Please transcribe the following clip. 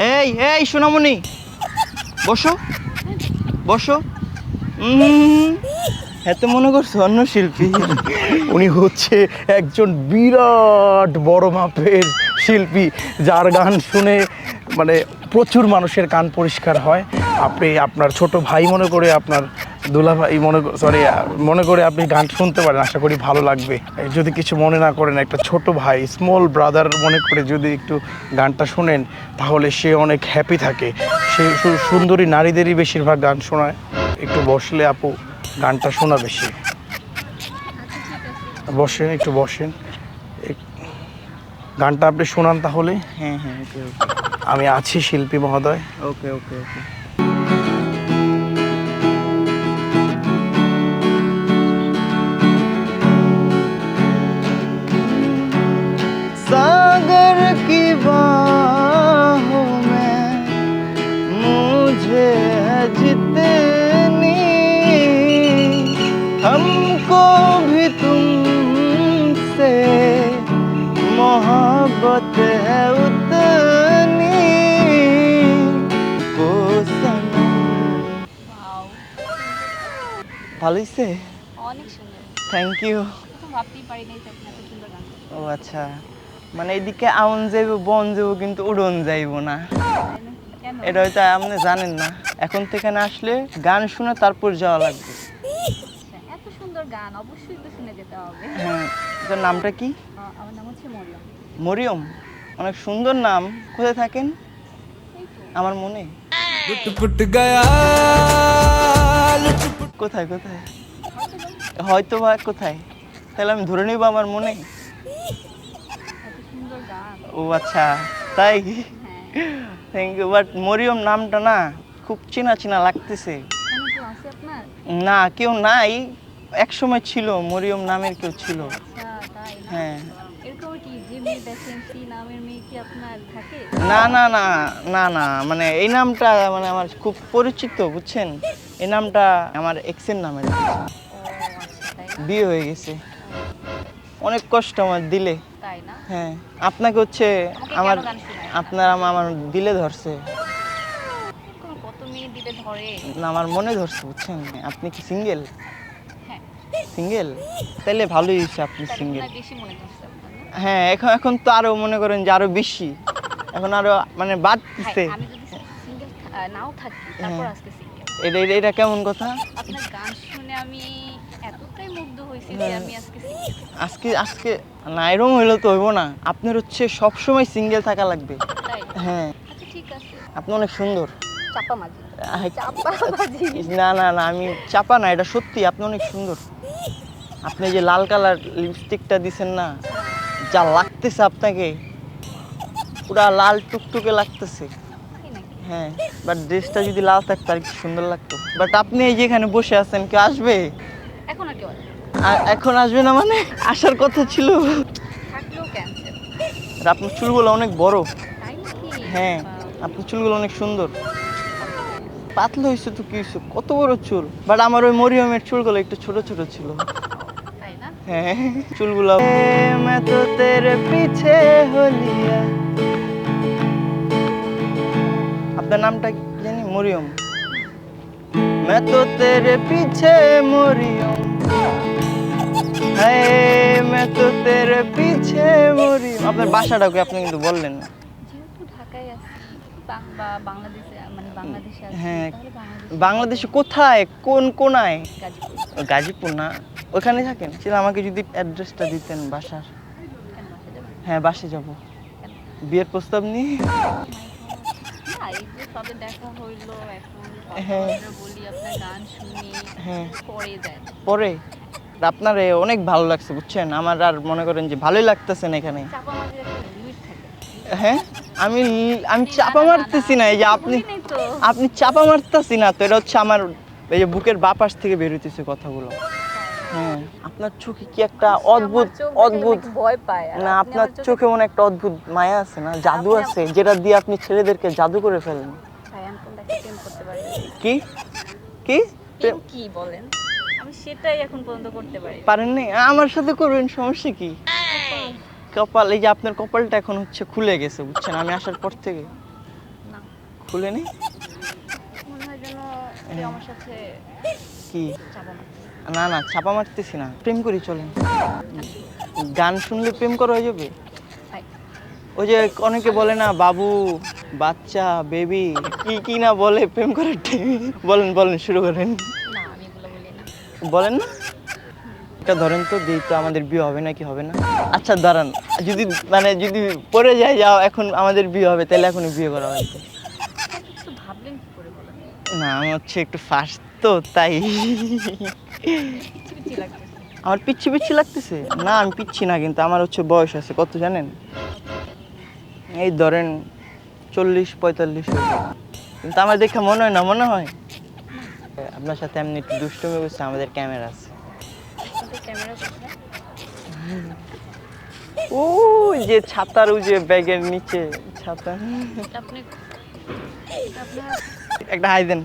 এই এই, সোনামণি। বসো। বসো। এত মনে করছ অন্য শিল্পী? উনি হচ্ছে একজন বিরাট বড় মাপের শিল্পী, যার গান শুনে মানে প্রচুর মানুষের কান পরিষ্কার হয়। আপনি, আপনার ছোট ভাই মনে করে আপনার দুলা ভাই মনে সরি মনে করে আপনি গান শুনতে পারেন আশা করি ভালো লাগবে। যদি কিছু মনে না করেন একটা ছোট ভাই স্মল ব্রাদার মনে করে যদি একটু গানটা শোনেন তাহলে সে অনেক হ্যাপি থাকে। সে সুন্দরী নারীদেরই বেশিরভাগ গান শোনায়। একটু বসলে আপু গানটা শোনা বেশি। বসেন একটু বসেন। এক- গানটা আপনি শোনান তাহলে। হ্যাঁ হ্যাঁ ওকে আমি আছি শিল্পী মহোদয়। ওকে ওকে ওকে हमको भी तुमसे मोहब्बत है उतनी ओ सनम Wow, ভালো হয়েছে অনেক সুন্দর থ্যাংক ইউ তো ভাবতেই পারি নাই যে আপনি এত সুন্দর গান করতে ও আচ্ছা মানে এদিকে আউন যাইব বন যাইব কিন্তু উড়ন যাইব না পারেন। কেন এটা হয়তো আপনি জানেন না এখন থেকে না আসলে গান শুনে তারপর যাওয়া লাগবে আচ্ছা, এত সুন্দর গান অবশ্যই তো শুনে যেতে হবে। হ্যাঁ তোর নামটা কি? আমার নাম হচ্ছে মরিয়ম। মরিয়ম? অনেক সুন্দর নাম। কোথায় থাকেন? আমার মনে। কোথায় কোথায়? হয়তো বা কোথায়। তাহলে আমি ধরে নিব আমার মনে। ও আচ্ছা তাই? থ্যাংক ইউ বাট মরিয়ম নামটা না খুব চেনা চেনা লাগতেছে। না কেউ নাই। এক সময় ছিল মরিয়ম নামের কেউ ছিল। আচ্ছা না? হ্যাঁ। নামের না না না না না মানে এই নামটা মানে আমার খুব পরিচিত বুঝছেন? এই নামটা আমার এক্সের নামে ও আচ্ছা বিয়ে হয়ে গেছে। অনেক কষ্ট আমার দিলে। হ্যাঁ আপনাকে হচ্ছে আমার? আপনার আমার দিলে ধরছে। আমার মনে ধরছে বুঝছেন? আপনি কি সিঙ্গেল সিঙ্গেল তাহলে ভালোই হয়েছে আপনি সিঙ্গেল হয় হ্যাঁ এখন এখন তো আরও মনে করেন যে আরও বেশি। এখন আরও মানে বাড়তেছে। হ্যাঁ, নাও থাকি তারপর হ্যাঁ। আজকে সিঙ্গেল এটা এটা- এটা কেমন কথা? আপনার গান শুনে আমি এতটাই মুগ্ধ হয়েছি যে আমি আজকে। আজকে আজকে না এরকম হইলে তো হইব না। আপনার হচ্ছে সব সময় সিঙ্গেল থাকা লাগবে। হ্যাঁ। আচ্ছা ঠিক আছে। আপনি অনেক সুন্দর। চাপা চাপা মাঝি না না না আমি চাপা না এটা সত্যি আপনি অনেক সুন্দর। আপনি যে লাল কালার লিপস্টিকটা দিছেন না যা লাগতেছে আপনাকে পুরা লাল টুকটুকে লাগতেছে। হ্যাঁ বাট ড্রেসটা যদি লাল থাকতো আর কি সুন্দর লাগতো। বাট আপনি এই যে এখানে বসে আছেন কেউ আসবে? এখন আর কেউ এখন আসবে না মানে? আসার কথা ছিল। আর আপনার চুলগুলো অনেক বড়। হ্যাঁ আপনার চুলগুলো অনেক সুন্দর। পাতলা হয়েছে তো কি হয়েছে কত বড় চুল। বাট আমার ওই মরিয়মের চুলগুলো একটু ছোট ছোট ছিল। চুলগুলো मैं तो तेरे पीछे हो लिया আপনার নামটা কি জানি মরিয়ম मैं तो तेरे पीछे मरियम হ্যাঁ मैं तो तेरे पीछे मरियम আপনার বাসাটা কি আপনি কিন্তু বললেন না যেহেতু ঢাকায় আছি বাং- বা বাংলাদেশে মানে বাংলাদেশে আছি হ্যাঁ। তাহলে বাংলাদেশ বাংলাদেশে কোথায় কোন কোনায় গাজীপুর গাজীপুর না ওখানে থাকেন? সেটা আমাকে যদি অ্যাড্রেসটা দিতেন বাসার। হ্যাঁ বাসে যাব। বিয়ের প্রস্তাব নিয়ে? হ্যাঁ। হ্যাঁ। পরে? আপনার অনেক ভালো লাগছে, বুঝছেন? আমার আর মনে করেন যে ভালোই লাগতেছে না এখানে। হ্যাঁ? আমি আমি চাপা মারতেছি না, এই যে আপনি আপনি চাপা মারতেছি না, তো এটা হচ্ছে আমার, এই যে বুকের বাপাস থেকে বেরোতেছে কথাগুলো। হ্যাঁ আপনার চোখে কি একটা অদ্ভুত অদ্ভুত ভয় পায়? না আপনার চোখে মনে একটা অদ্ভুত মায়া আছে না? জাদু আছে যেটা দিয়ে আপনি ছেলেদেরকে জাদু করে ফেলেন। কি কি? কি? বলেন? আমি সেটাই এখন পর্যন্ত করতে পারি না। পারেননি আমার সাথে করবেন সমস্যা কি? কপাল এই যে আপনার কপালটা এখন হচ্ছে খুলে গেছে বুঝছেন? আমি আসার পর থেকে। না। খুলে নি মনে হয় যেন আমার সাথে কি। না না ছাপা মারতেছি না। প্রেম করি চলেন। গান শুনলে প্রেম করা হয়ে যাবে? ওই যে অনেকে বলে না বাবু বাচ্চা বেবি কি কি না বলে প্রেম করার? বলেন বলেন শুরু করেন। না না। বলেন না। এটা ধরেন তো দিই তো আমাদের বিয়ে হবে নাকি হবে না? আচ্ছা দাঁড়ান। যদি মানে যদি পরে যায় যাও এখন আমাদের বিয়ে হবে তাহলে এখনই বিয়ে করা কি বলেন? না আমি হচ্ছে একটু ফাস্ট তো তাই। আমার পিচ্ছি পিচ্ছি লাগতেছে। না আমি পিচ্ছি না কিন্তু আমার হচ্ছে বয়স আছে কত জানেন? এই ধরেন চল্লিশ পঁয়তাল্লিশ কিন্তু আমার দেখে মনে হয় না মনে হয়? আপনার সাথে এমনি একটু দুষ্টুমি করছে আমাদের ক্যামেরা আছে। ও যে ছাতার ওই যে ব্যাগের নিচে ছাতা। একটা হাই দেন।